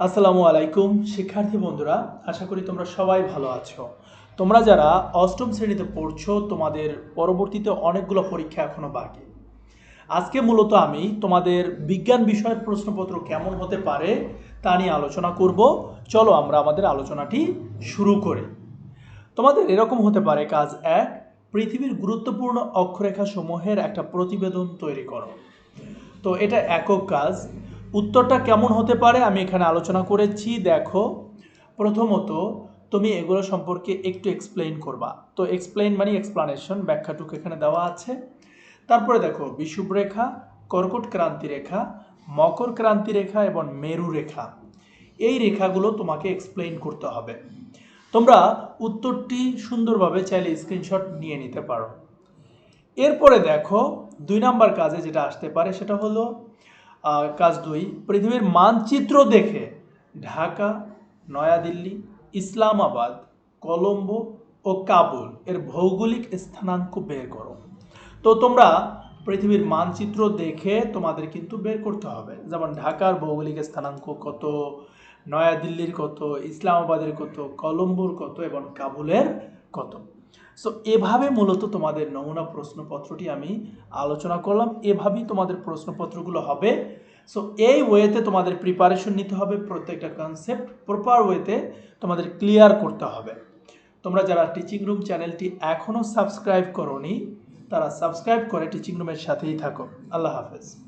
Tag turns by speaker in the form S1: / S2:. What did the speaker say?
S1: আসসালামু আলাইকুম, শিক্ষার্থী বন্ধুরা, আশা করি তোমরা সবাই ভালো আছো। তোমরা যারা অষ্টম শ্রেণীতে পড়ছো, তোমাদের পরবর্তীতে অনেকগুলো পরীক্ষা এখনও বাকি। আজকে মূলত আমি তোমাদের বিজ্ঞান বিষয়ের প্রশ্নপত্র কেমন হতে পারে তা নিয়ে আলোচনা করব। চলো আমরা আমাদের আলোচনাটি শুরু করি। তোমাদের এরকম হতে পারে, কাজ এক, পৃথিবীর গুরুত্বপূর্ণ অক্ষরেখা সমূহের একটা প্রতিবেদন তৈরি করো। তো এটা একক কাজ। উত্তরটা কেমন হতে পারে আমি এখানে আলোচনা করেছি। দেখো, প্রথমত তুমি এগুলো সম্পর্কে একটু এক্সপ্লেইন করবা। তো এক্সপ্লেইন মানে এক্সপ্লানেশন ব্যাখ্যাটুকু এখানে দেওয়া আছে। তারপরে দেখো বিষুব রেখা কর্কট ক্রান্তি রেখা, মকর ক্রান্তি রেখা এবং মেরু রেখা। এই রেখাগুলো তোমাকে এক্সপ্লেইন করতে হবে। তোমরা উত্তরটি সুন্দরভাবে চাইলে স্ক্রিনশট নিয়ে নিতে পারো। এরপরে দেখো, দুই নাম্বার কাজে যেটা আসতে পারে সেটা হলো কাজ দুই। পৃথিবীর মানচিত্র দেখে ঢাকা, নয়াদিল্লি, ইসলামাবাদ, কলম্বো ও কাবুল এর ভৌগোলিক স্থানাঙ্ক বের করো। তো তোমরা পৃথিবীর মানচিত্র দেখে তোমাদের কিন্তু বের করতে হবে। যেমন ঢাকার ভৌগোলিক স্থানাঙ্ক কত নয়াদিল্লির কত, ইসলামাবাদের কত, কলম্বোর কত এবং কাবুলের কত। সো এভাবে মূলত তোমাদের নমুনা প্রশ্নপত্রটি আমি আলোচনা করলাম। এভাবেই তোমাদের প্রশ্নপত্রগুলো হবে। সো এই ওয়েতে তোমাদের প্রিপারেশন নিতে হবে, প্রত্যেকটা কনসেপ্ট প্রপার ওয়েতে তোমাদের ক্লিয়ার করতে হবে। তোমরা যারা টিচিং রুম চ্যানেলটি এখনও সাবস্ক্রাইব করোনি, তারা সাবস্ক্রাইব করে টিচিং রুমের সাথেই থাকো। আল্লাহ হাফেজ।